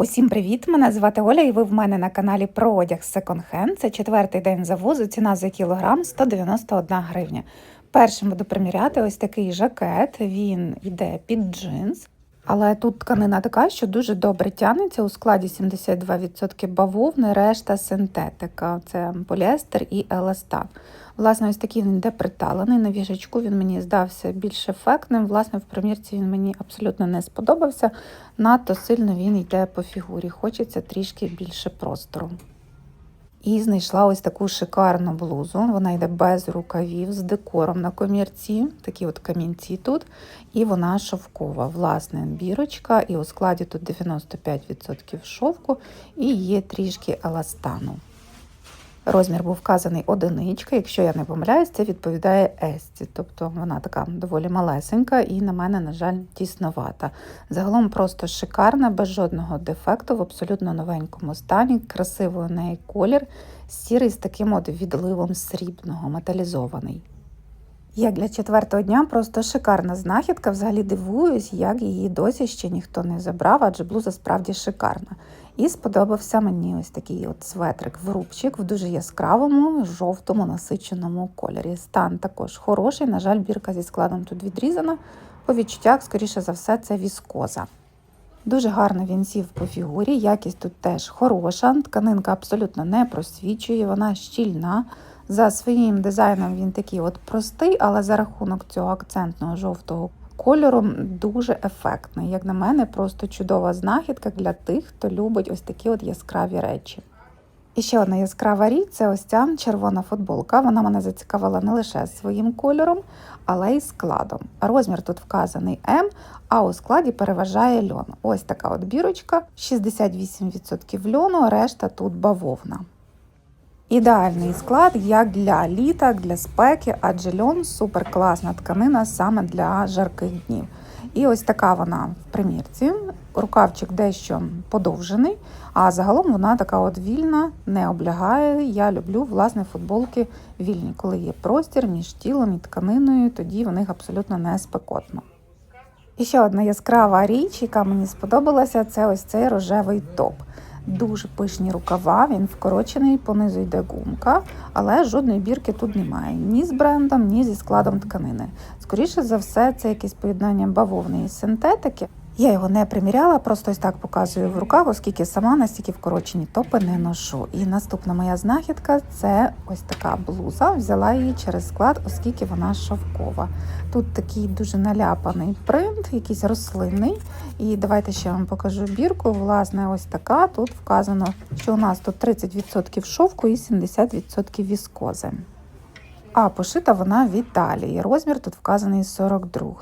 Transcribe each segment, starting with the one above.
Усім привіт! Мене звати Оля, і ви в мене на каналі про одяг Hand. Це четвертий день завозу. Ціна за кілограм 191 гривня. Першим буду приміряти ось такий жакет. Він йде під джинс. Але тут тканина така, що дуже добре тягнеться. У складі 72% бавовни, решта синтетика. Це поліестер і еластан. Власне, ось такий він йде приталений. На віжачку він мені здався більш ефектним. Власне, в примірці він мені абсолютно не сподобався. Надто сильно він йде по фігурі. Хочеться трішки більше простору. І знайшла ось таку шикарну блузу. Вона йде без рукавів, з декором на комірці, такі от камінці тут. І вона шовкова. Власне, бірочка, і у складі тут 95% шовку і є трішки еластану. Розмір був вказаний одиничка. Якщо я не помиляюсь, це відповідає Есті. Тобто вона така доволі малесенька і на мене, на жаль, тісновата. Загалом просто шикарна, без жодного дефекту, в абсолютно новенькому стані. Красивий у неї колір, сірий з таким от відливом срібного, металізований. Як для четвертого дня просто шикарна знахідка. Взагалі дивуюсь, як її досі ще ніхто не забрав, адже блуза справді шикарна. І сподобався мені ось такий от светрик в рубчик в дуже яскравому, жовтому насиченому кольорі. Стан також хороший. На жаль, бірка зі складом тут відрізана. По відчуттях, скоріше за все, це віскоза. Дуже гарно він сів по фігурі, якість тут теж хороша. Тканинка абсолютно не просвічує, вона щільна. За своїм дизайном він такий от простий, але за рахунок цього акцентного жовтого кольору дуже ефектний. Як на мене, просто чудова знахідка для тих, хто любить ось такі от яскраві речі. І ще одна яскрава річ це ось ця червона футболка. Вона мене зацікавила не лише своїм кольором, але й складом. Розмір тут вказаний М, а у складі переважає льон. Ось така от бірочка, 68% льону, решта тут бавовна. Ідеальний склад як для літа, для спеки, адже льон супер класна тканина саме для жарких днів. І ось така вона в примірці. Рукавчик дещо подовжений, а загалом вона така от вільна, не облягає. Я люблю власне футболки вільні, коли є простір між тілом і тканиною, тоді в них абсолютно не спекотно. І ще одна яскрава річ, яка мені сподобалася, це ось цей рожевий топ. Дуже пишні рукава, він вкорочений, понизу йде гумка, але жодної бірки тут немає ні з брендом, ні зі складом тканини. Скоріше за все, це якесь поєднання бавовни і синтетики. Я його не приміряла, просто ось так показую в руках, оскільки сама настільки вкорочені топи не ношу. І наступна моя знахідка це ось така блуза. Взяла її через склад, оскільки вона шовкова. Тут такий дуже наляпаний принт, якийсь рослинний. І давайте ще вам покажу бірку. Власне, ось така. Тут вказано, що у нас тут 30% шовку і 70% віскози. А пошита вона в Італії. Розмір тут вказаний 42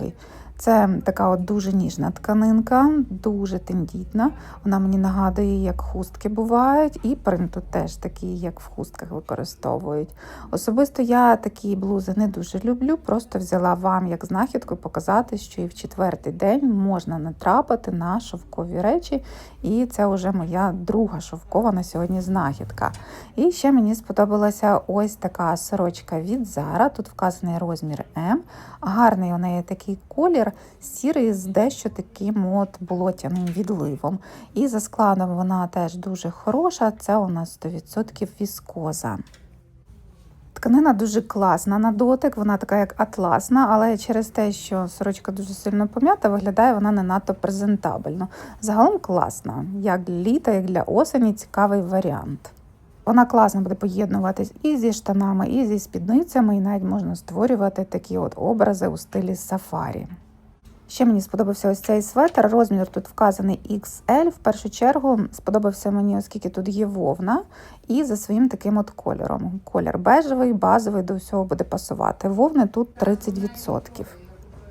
це така от дуже ніжна тканинка, дуже тендітна. Вона мені нагадує, як хустки бувають, і принт теж такий, як в хустках використовують. Особисто я такі блузи не дуже люблю, просто взяла вам як знахідку показати, що і в четвертий день можна натрапити на шовкові речі, і це вже моя друга шовкова на сьогодні знахідка. І ще мені сподобалася ось така сорочка від Zara, Тут вказаний розмір М. Гарний у неї такий колір, сірий з дещо таким от болотяним відливом. І за складом вона теж дуже хороша, це у нас 100% віскоза. Тканина дуже класна на дотик, вона така як атласна, але через те, що сорочка дуже сильно пом'ята, виглядає вона не надто презентабельно. Загалом класна, як для літа, як для осені, цікавий варіант. Вона класно буде поєднуватись і зі штанами, і зі спідницями, і навіть можна створювати такі от образи у стилі сафарі. Ще мені сподобався ось цей светр. Розмір тут вказаний XL. В першу чергу сподобався мені, оскільки тут є вовна, і за своїм таким от кольором. Колір бежевий, базовий, до всього буде пасувати. Вовни тут 30%.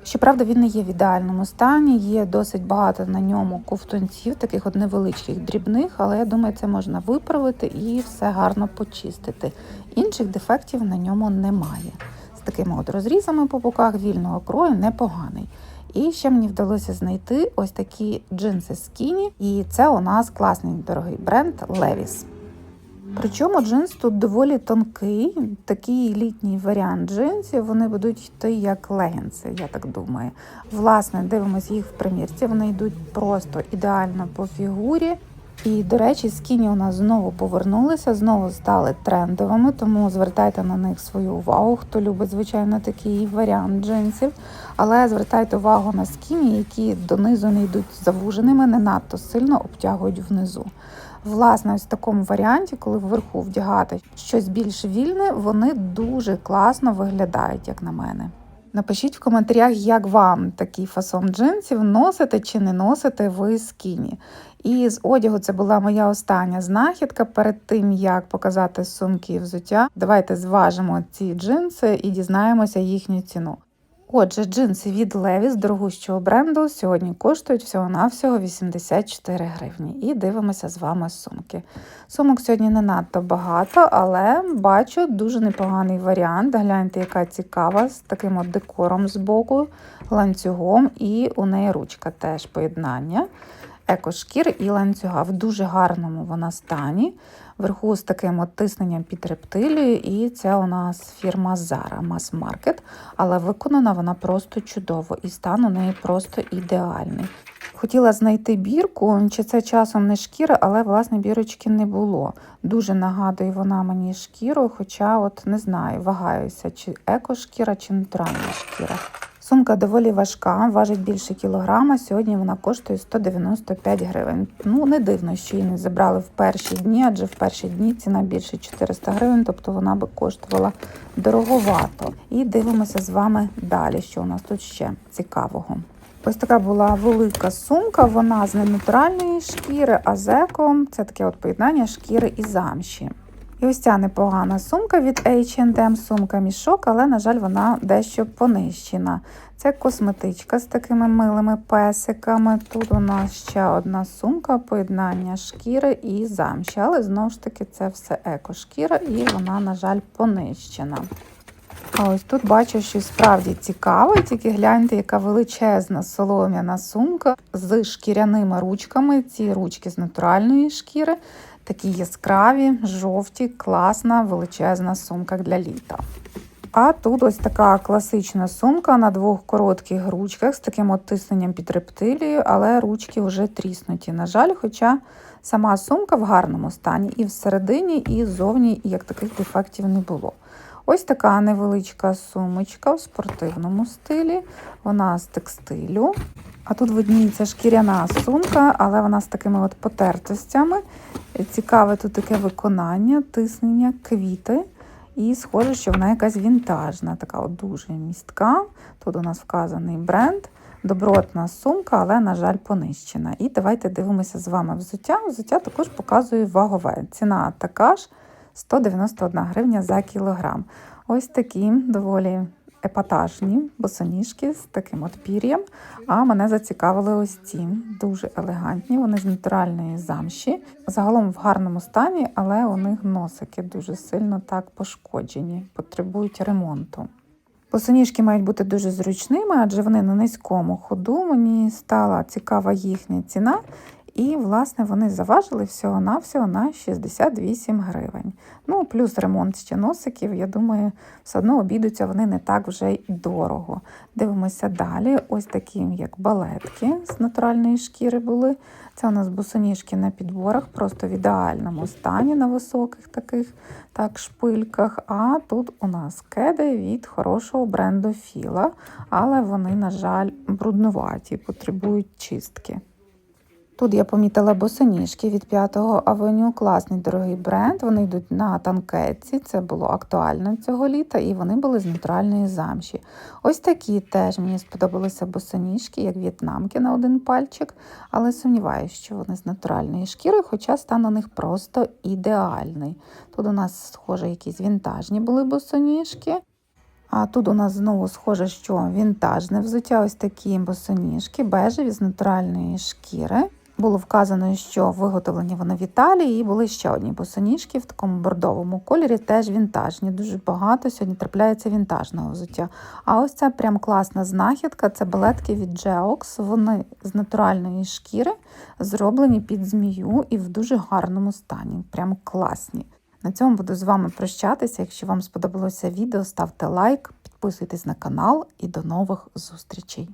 Щоправда, він не є в ідеальному стані, є досить багато на ньому ковтунців, таких от невеличких дрібних, але я думаю, це можна виправити і все гарно почистити. Інших дефектів на ньому немає. З такими от розрізами по боках вільного крою непоганий. І ще мені вдалося знайти ось такі джинси скіні, і це у нас класний дорогий бренд Levi's. Причому джинс тут доволі тонкий, такий літній варіант джинсів. Вони будуть йти як легінси, я так думаю. Власне, дивимося їх в примірці. Вони йдуть просто ідеально по фігурі. І, до речі, скіні у нас знову повернулися, знову стали трендовими, тому звертайте на них свою увагу, хто любить, звичайно, такий варіант джинсів. Але звертайте увагу на скіні, які донизу не йдуть завуженими, не надто сильно обтягують внизу. Власне, ось в такому варіанті, коли вверху вдягати щось більш вільне, вони дуже класно виглядають, як на мене. Напишіть в коментарях, як вам такий фасон джинсів, носите чи не носите ви скіні. І з одягу це була моя остання знахідка перед тим, як показати сумки і взуття. Давайте зважимо ці джинси і дізнаємося їхню ціну. Отже, джинси від Levi's дорогущого бренду сьогодні коштують всього-навсього 84 гривні. І дивимося з вами сумки. Сумок сьогодні не надто багато, але бачу дуже непоганий варіант. Гляньте, яка цікава, з таким от декором збоку, ланцюгом, і у неї ручка теж поєднання. Екошкір і ланцюга. В дуже гарному вона стані. Вверху з таким от тисненням під рептилію, і це у нас фірма Zara Mass Market, але виконана вона просто чудово, і стан у неї просто ідеальний. Хотіла знайти бірку, чи це часом не шкіра, але власне бірочки не було. Дуже нагадує вона мені шкіру, хоча от не знаю, вагаюся, чи екошкіра, чи натуральна шкіра. Сумка доволі важка, важить більше кілограма. Сьогодні вона коштує 195 гривень. Ну, не дивно, що її не забрали в перші дні, адже в перші дні ціна більше 400 гривень, тобто вона би коштувала дороговато. І дивимося з вами далі, що у нас тут ще цікавого. Ось така була велика сумка, вона з ненатуральної шкіри, а з еко – це таке от поєднання шкіри і замші. І ось ця непогана сумка від H&M, сумка мішок, але, на жаль, вона дещо понищена. Це косметичка з такими милими песиками. Тут у нас ще одна сумка, поєднання шкіри і замші. Але знову ж таки це все екошкіра і вона, на жаль, понищена. А ось тут бачу, що справді цікаве, тільки гляньте, яка величезна солом'яна сумка з шкіряними ручками. Ці ручки з натуральної шкіри. Такі яскраві, жовті, класна, величезна сумка для літа. А тут ось така класична сумка на двох коротких ручках з таким от тисненням під рептилією, але ручки вже тріснуті. На жаль, хоча сама сумка в гарному стані і всередині, і ззовні, як таких дефектів не було. Ось така невеличка сумочка в спортивному стилі, вона з текстилю. А тут видніється шкіряна сумка, але вона з такими от потертостями. Цікаве тут таке виконання, тиснення, квіти. І схоже, що вона якась вінтажна, така от дуже містка. Тут у нас вказаний бренд. Добротна сумка, але, на жаль, понищена. І давайте дивимося з вами взуття. Взуття також показує вагове. Ціна така ж 191 гривня за кілограм. Ось такі доволі епатажні босоніжки з таким от пір'ям. А мене зацікавили ось ці дуже елегантні. Вони з натуральної замші. Загалом в гарному стані, але у них носики дуже сильно так пошкоджені, потребують ремонту. Босоніжки мають бути дуже зручними, адже вони на низькому ходу. Мені стала цікава їхня ціна. І, власне, вони заважили всього-навсього на 68 гривень. Ну, плюс ремонт ще носиків, я думаю, все одно обійдуться вони не так вже й дорого. Дивимося далі. Ось такі, як балетки з натуральної шкіри були. Це у нас босоніжки на підборах, просто в ідеальному стані на високих таких так, шпильках. А тут у нас кеди від хорошого бренду Філа, але вони, на жаль, бруднуваті, потребують чистки. Тут я помітила босоніжки від 5-го авеню. Класний дорогий бренд. Вони йдуть на танкетці. Це було актуально цього літа, і вони були з натуральної замші. Ось такі теж мені сподобалися босоніжки, як в'єтнамки на один пальчик, але сумніваюся, що вони з натуральної шкіри, хоча стан у них просто ідеальний. Тут у нас, схоже, якісь вінтажні були босоніжки. А тут у нас знову схоже, що вінтажне взуття, ось такі босоніжки, бежеві з натуральної шкіри. Було вказано, що виготовлені вони в Італії, і були ще одні босоніжки в такому бордовому кольорі, теж вінтажні. Дуже багато сьогодні трапляється вінтажного взуття. А ось ця прям класна знахідка це балетки від Geox. Вони з натуральної шкіри зроблені під змію і в дуже гарному стані. Прям класні. На цьому буду з вами прощатися. Якщо вам сподобалося відео, ставте лайк, підписуйтесь на канал і до нових зустрічей.